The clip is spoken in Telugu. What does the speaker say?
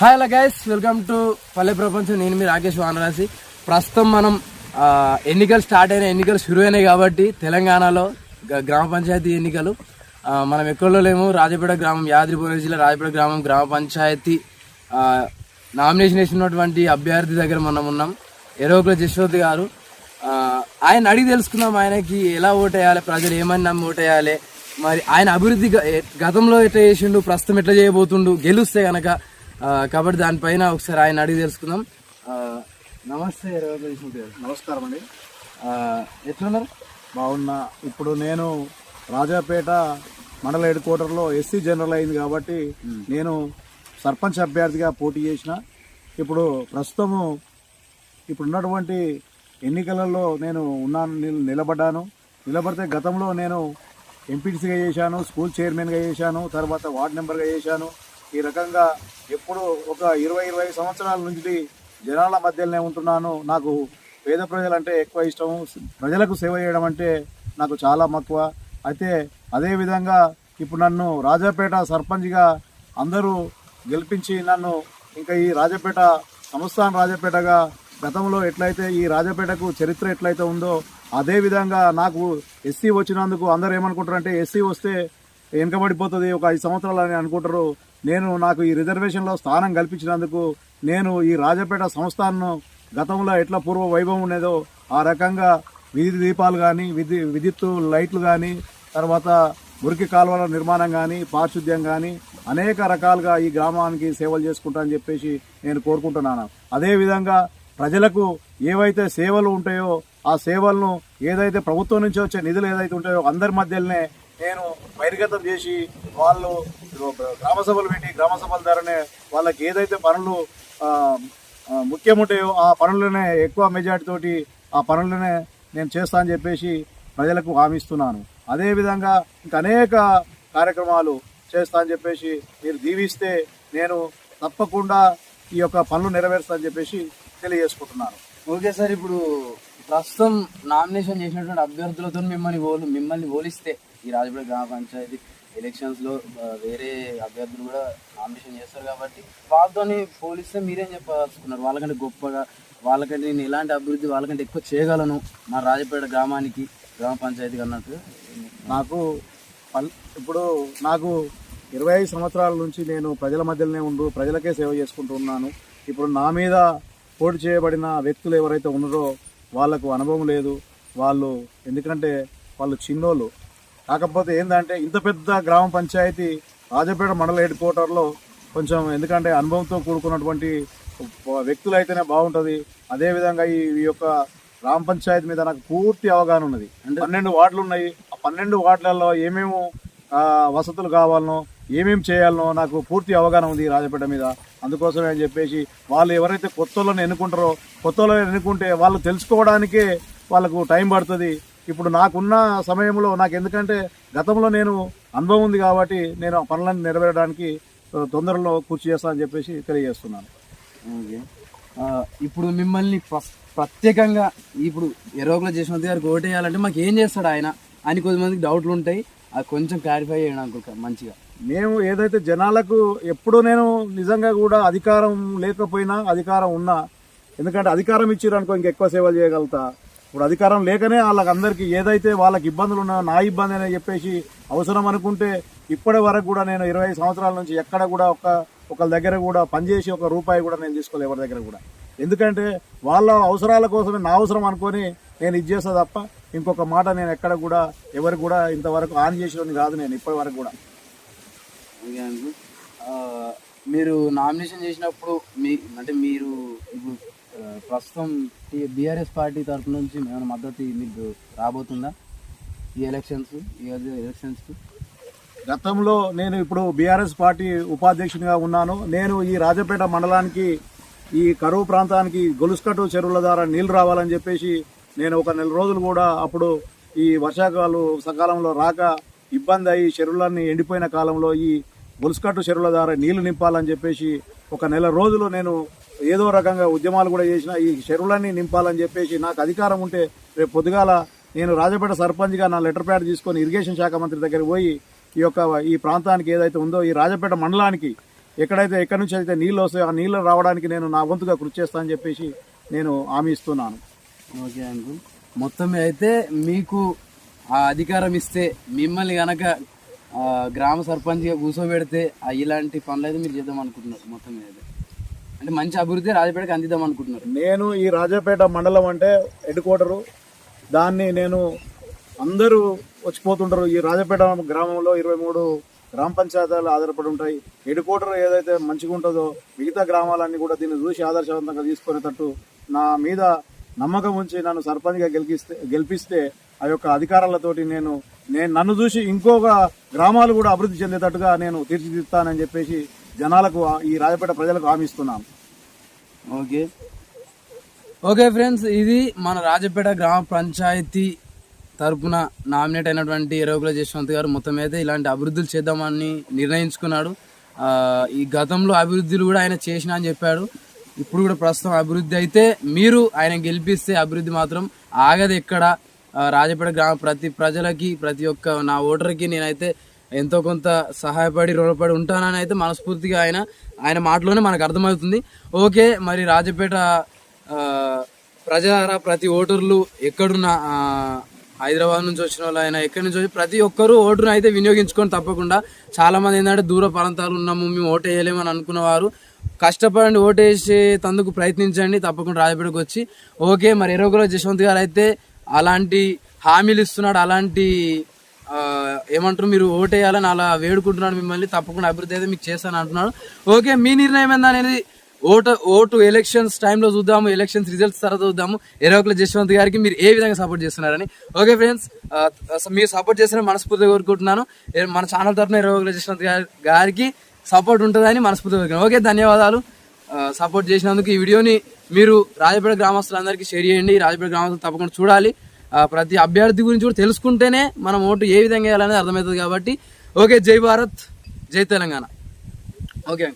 Hi hello guys welcome to Palle Prapancham నేను మీ రాకేష్ వానరాసి ప్రస్తుతం మనం ఎన్నికలు స్టార్ట్ అయిన ఎన్నికలు షురు అయినాయి కాబట్టి తెలంగాణలో గ- గ్రామ పంచాయతీ ఎన్నికలు. మనం ఎక్కడో లేము? రాజపేట గ్రామం యాద్రిపురం జిల్లా రాజపేట గ్రామం గ్రామ పంచాయతీ. నామినేషన్ వేసినటువంటి అభ్యర్థి దగ్గర మనం ఉన్నాం. ఎరోకుల జశ్వత్ గారు. ఆయన అడిగి తెలుసుకుందాం. ఆయనకి ఎలా ఓటేయాలి ప్రజలు ఏమని నమ్మి ఓటేయాలి మరి ఆయన అభివృద్ధి గతంలో ఎట్లా చేసిండు? ప్రస్తుతం ఎట్లా చేయబోతుండు? గెలుస్తే కనుక కాబట్టి దానిపైన ఒకసారి ఆయన అడిగి తెలుసుకుందాం. నమస్తే గారు. నమస్కారం అండి. ఎట్లున్నారు? బాగున్నా. ఇప్పుడు నేను రాజాపేట మండల హెడ్ క్వార్టర్లో ఎస్సీ జనరల్ అయింది కాబట్టి నేను సర్పంచ్ అభ్యర్థిగా పోటీ చేసిన. ఇప్పుడు ప్రస్తుతము ఇప్పుడు ఉన్నటువంటి ఎన్నికలలో నేను ఉన్నాను నిల్- నిలబడ్డాను. నిలబడితే గతంలో నేను ఎంపీటీసీగా చేశాను స్కూల్ చైర్మన్గా చేశాను తర్వాత వార్డ్ మెంబర్గా చేశాను. ఈ రకంగా ఎప్పుడు ఒక ఇరవై ఇరవై సంవత్సరాల నుంచి జనాల మధ్యలోనే ఉంటున్నాను. నాకు పేద ప్రజలంటే ఎక్కువ ఇష్టం. ప్రజలకు సేవ చేయడం అంటే నాకు చాలా మక్కువ. అయితే అదేవిధంగా ఇప్పుడు నన్ను రాజాపేట సర్పంచ్గా అందరూ గెలిపించి నన్ను ఇంకా ఈ రాజాపేట సంస్థాన రాజాపేటగా గతంలో ఎట్లయితే ఈ రాజాపేటకు చరిత్ర ఎట్లయితే ఉందో అదేవిధంగా నాకు ఎస్సీ వచ్చినందుకు అందరూ ఏమనుకుంటారంటే ఎస్సీ వస్తే వెనుకబడిపోతుంది ఒక ఐదు సంవత్సరాలు అని అనుకుంటారు. నేను నాకు ఈ రిజర్వేషన్లో స్థానం కల్పించినందుకు నేను ఈ రాజపేట సంస్థానం గతంలో ఎట్లా పూర్వ వైభవం ఉండేదో ఆ రకంగా విద్యుత్ దీపాలు కానీ విద్యు విద్యుత్ లైట్లు కానీ తర్వాత మురికి కాలువల నిర్మాణం కానీ పారిశుద్ధ్యం కానీ అనేక రకాలుగా ఈ గ్రామానికి సేవలు చేసుకుంటా అని చెప్పేసి నేను కోరుకుంటున్నాను. అదేవిధంగా ప్రజలకు ఏవైతే సేవలు ఉంటాయో ఆ సేవలను ఏదైతే ప్రభుత్వం నుంచి వచ్చే నిధులు ఏదైతే ఉంటాయో అందరి మధ్యలోనే నేను బహిర్గతం చేసి వాళ్ళు గ్రామ సభలు పెట్టి గ్రామ సభల ద్వారానే వాళ్ళకి ఏదైతే పనులు ముఖ్యముంటాయో ఆ పనులనే ఎక్కువ మెజార్టీ తోటి ఆ పనులనే నేను చేస్తా అని చెప్పేసి ప్రజలకు హామీస్తున్నాను. అదేవిధంగా ఇంకా అనేక కార్యక్రమాలు చేస్తా అని చెప్పేసి మీరు దీవిస్తే నేను తప్పకుండా ఈ యొక్క పనులు నెరవేరుస్తాను చెప్పేసి తెలియజేసుకుంటున్నాను. ఓకే సార్ ఇప్పుడు ప్రస్తుతం నామినేషన్ చేసినటువంటి అభ్యర్థులతో మిమ్మల్ని ఓలు మిమ్మల్ని ఓలిస్తే ఈ రాజపేట గ్రామ పంచాయతీ ఎలక్షన్స్లో వేరే అభ్యర్థులు కూడా నామినేషన్ చేస్తారు కాబట్టి వాళ్ళతోని పోలిస్తే మీరేం చెప్పదలుచుకున్నారు? వాళ్ళకంటే గొప్పగా వాళ్ళకంటే నేను ఎలాంటి అభివృద్ధి వాళ్ళకంటే ఎక్కువ చేయగలను మా రాజపేట గ్రామానికి గ్రామ పంచాయతీకి అన్నట్టు? నాకు పల్- ఇప్పుడు నాకు ఇరవై ఐదు సంవత్సరాల నుంచి నేను ప్రజల మధ్యలోనే ఉండు ప్రజలకే సేవ చేసుకుంటూ ఉన్నాను. ఇప్పుడు నా మీద పోటీ చేయబడిన వ్యక్తులు ఎవరైతే ఉన్నారో వాళ్ళకు అనుభవం లేదు. వాళ్ళు ఎందుకంటే వాళ్ళు చిన్నోళ్ళు. కాకపోతే ఏంటంటే ఇంత పెద్ద గ్రామ పంచాయతీ రాజపేట మండల హెడ్ క్వార్టర్లో కొంచెం ఎందుకంటే అనుభవంతో కూడుకున్నటువంటి వ్యక్తులు అయితేనే బాగుంటుంది. అదేవిధంగా ఈ యొక్క గ్రామ పంచాయతీ మీద నాకు పూర్తి అవగాహన ఉన్నది. అంటే పన్నెండు వార్డులు ఉన్నాయి. ఆ పన్నెండు వార్డులలో ఏమేమి వసతులు కావాలనో ఏమేమి చేయాలనో నాకు పూర్తి అవగాహన ఉంది రాజపేట మీద. అందుకోసమే అని చెప్పేసి వాళ్ళు ఎవరైతే కొత్త వాళ్ళని ఎన్నుకుంటారో కొత్త వాళ్ళని ఎన్నుకుంటే వాళ్ళు తెలుసుకోవడానికే వాళ్ళకు టైం పడుతుంది. ఇప్పుడు నాకున్న సమయంలో నాకు ఎందుకంటే గతంలో నేను అనుభవం ఉంది కాబట్టి నేను ఆ పనులను నెరవేరడానికి తొందరలో కృషి చేస్తా అని చెప్పేసి తెలియజేస్తున్నాను. ఓకే. ఇప్పుడు మిమ్మల్ని ప్రత్యేకంగా ఇప్పుడు ఎరోగుల జయశ్వంత్ గారికి ఓటేయాలంటే మాకు ఏం చేస్తాడు ఆయన? అని కొద్దిమందికి డౌట్లు ఉంటాయి. అది కొంచెం క్లారిఫై చేయడం అనుకో మంచిగా. మేము ఏదైతే జనాలకు ఎప్పుడు నేను నిజంగా కూడా అధికారం లేకపోయినా అధికారం ఉన్నా ఎందుకంటే అధికారం ఇచ్చారు అనుకో ఇంకెక్కువ సేవలు చేయగలుగుతా. ఇప్పుడు అధికారం లేకనే వాళ్ళకందరికీ ఏదైతే వాళ్ళకి ఇబ్బందులు ఉన్నాయో నా ఇబ్బంది అని చెప్పేసి అవసరం అనుకుంటే ఇప్పటి వరకు కూడా నేను ఇరవై ఐదు సంవత్సరాల నుంచి ఎక్కడ కూడా ఒక ఒకళ్ళ దగ్గర కూడా పనిచేసి ఒక రూపాయి కూడా నేను తీసుకోలేదు ఎవరి దగ్గర కూడా. ఎందుకంటే వాళ్ళ అవసరాల కోసమే నా అవసరం అనుకొని నేను ఇది చేస్తా తప్ప ఇంకొక మాట నేను ఎక్కడ కూడా ఎవరు కూడా ఇంతవరకు ఆన్ చేసేవాడిని కాదు నేను ఇప్పటి వరకు కూడా. మీరు నామినేషన్ చేసినప్పుడు మీ అంటే మీరు ప్రస్తుతం బీఆర్ఎస్ పార్టీ తరఫు నుంచి మేము మద్దతు మీకు రాబోతుందా? ఈ ఎలక్షన్స్ ఈ ఎలక్షన్స్కి గతంలో నేను ఇప్పుడు బీఆర్ఎస్ పార్టీ ఉపాధ్యక్షునిగా ఉన్నాను. నేను ఈ రాజపేట మండలానికి ఈ కరువు ప్రాంతానికి గొలుసుకట్టు చెరువుల ద్వారా నీళ్ళు రావాలని చెప్పేసి నేను ఒక నెల రోజులు కూడా అప్పుడు ఈ వర్షాకాలు సకాలంలో రాక ఇబ్బంది అయ్యి చెరువులన్నీ ఎండిపోయిన కాలంలో ఈ గొలుసుకట్టు చెరువుల ద్వారా నీళ్ళు నింపాలని చెప్పేసి ఒక నెల రోజులు నేను ఏదో రకంగా ఉద్యమాలు కూడా చేసిన ఈ చెరువులన్నీ నింపాలని చెప్పేసి నాకు అధికారం ఉంటే రేపు పొద్దుగాల నేను రాజపేట సర్పంచ్గా నా లెటర్ ప్యాడ్ తీసుకొని ఇరిగేషన్ శాఖ మంత్రి దగ్గర పోయి ఈ యొక్క ఈ ప్రాంతానికి ఏదైతే ఉందో ఈ రాజపేట మండలానికి ఎక్కడైతే ఎక్కడి నుంచి అయితే నీళ్ళు వస్తాయో ఆ నీళ్ళు రావడానికి నేను నా వంతుగా కృషి చేస్తానని చెప్పేసి నేను హామీ ఇస్తున్నాను. Okay uncle. మొత్తం అయితే మీకు ఆ అధికారం ఇస్తే మిమ్మల్ని కనుక గ్రామ సర్పంచ్గా కూర్చోబెడితే ఆ ఇలాంటి పనులు అయితే మీరు చేద్దాం అనుకుంటున్నారు మొత్తం మీద అయితే. అంటే మంచి అభివృద్ధి రాజపేటకి అందిద్దాం అనుకుంటున్నారు. నేను ఈ రాజాపేట మండలం అంటే హెడ్ క్వార్టరు దాన్ని నేను అందరూ వచ్చిపోతుంటారు. ఈ రాజాపేట గ్రామంలో ఇరవై మూడు గ్రామ పంచాయతీలు ఆధారపడి ఉంటాయి. హెడ్ క్వార్టర్ ఏదైతే మంచిగా ఉంటుందో మిగతా గ్రామాలన్నీ కూడా దీన్ని చూసి ఆదర్శవంతంగా తీసుకునేటట్టు నా మీద నమ్మకం ఉంచి నన్ను సర్పంచ్గా గెలిపిస్తే గెలిపిస్తే ఆ యొక్క అధికారాలతోటి నేను నేను నన్ను చూసి ఇంకొక గ్రామాలు కూడా అభివృద్ధి చెందేటట్టుగా నేను తీర్చిదిద్దుతానని చెప్పేసి జనాలకు ఈ రాజపేట ప్రజలకు హామీ ఇస్తున్నాను ఓకే. ఓకే ఫ్రెండ్స్ ఇది మన రాజపేట గ్రామ పంచాయతీ తరపున నామినేట్ అయినటువంటి ఎరవకుల జశ్వంత్ గారు మొత్తం అయితే ఇలాంటి అభివృద్ధులు చేద్దామని నిర్ణయించుకున్నాడు. ఆ, ఈ గతంలో అభివృద్ధులు కూడా ఆయన చేసిన అని చెప్పాడు. ఇప్పుడు కూడా ప్రస్తుతం అభివృద్ధి అయితే మీరు ఆయన గెలిపిస్తే అభివృద్ధి మాత్రం ఆగదు ఎక్కడ. రాజపేట గ్రామ ప్రతి ప్రజలకి ప్రతి ఒక్క నా ఓటర్కి నేనైతే ఎంతో కొంత సహాయపడి రుణపడి ఉంటానని అయితే మనస్ఫూర్తిగా ఆయన ఆయన మాటలోనే మనకు అర్థమవుతుంది. ఓకే మరి రాజపేట ప్రజారా ప్రతి ఓటర్లు ఎక్కడున్న హైదరాబాద్ నుంచి వచ్చిన వాళ్ళు అయినా ఎక్కడి నుంచి వచ్చి ప్రతి ఒక్కరూ ఓటును అయితే వినియోగించుకొని తప్పకుండా చాలామంది ఏంటంటే దూర ప్రాంతాలు ఉన్నాము మేము ఓటు వేయలేమని అనుకున్న వారు కష్టపడండి ఓటు వేసే తందుకు ప్రయత్నించండి తప్పకుండా రాజపేటకు వచ్చి. ఓకే మరి ఎరవకుల జశ్వంత్ గారు అయితే అలాంటి హామీలు ఇస్తున్నాడు అలాంటి ఏమంటారు? మీరు ఓటేయాలని అలా వేడుకుంటున్నాడు మిమ్మల్ని తప్పకుండా అభివృద్ధి అయితే మీకు చేస్తాను అంటున్నాడు. ఓకే మీ నిర్ణయం ఏందా అనేది ఓటు ఓటు ఎలక్షన్స్ టైంలో చూద్దాము ఎలక్షన్స్ రిజల్ట్స్ తర్వాత చూద్దాము. ఎరవకుల జశ్వంత్ గారికి మీరు ఏ విధంగా సపోర్ట్ చేస్తున్నారని. ఓకే ఫ్రెండ్స్ మీరు సపోర్ట్ చేసిన మనస్ఫూర్తిగా కోరుకుంటున్నాను. మన ఛానల్ తరఫున ఎరవకుల జశ్వంత్ గారి గారికి సపోర్ట్ ఉంటుందని మనస్ఫూర్తిగా కోరుకున్నాను ఓకే ధన్యవాదాలు. సపోర్ట్ చేసినందుకు ఈ వీడియోని మీరు రాజపేట గ్రామస్తులందరికీ షేర్ చేయండి. రాజపేట గ్రామస్తులు తప్పకుండా చూడాలి. ప్రతి అభ్యర్థి గురించి కూడా తెలుసుకుంటేనే మనం ఓటు ఏ విధంగా వేయాలనేది అర్థమవుతుంది కాబట్టి. ఓకే జై భారత్ జై తెలంగాణ. ఓకే.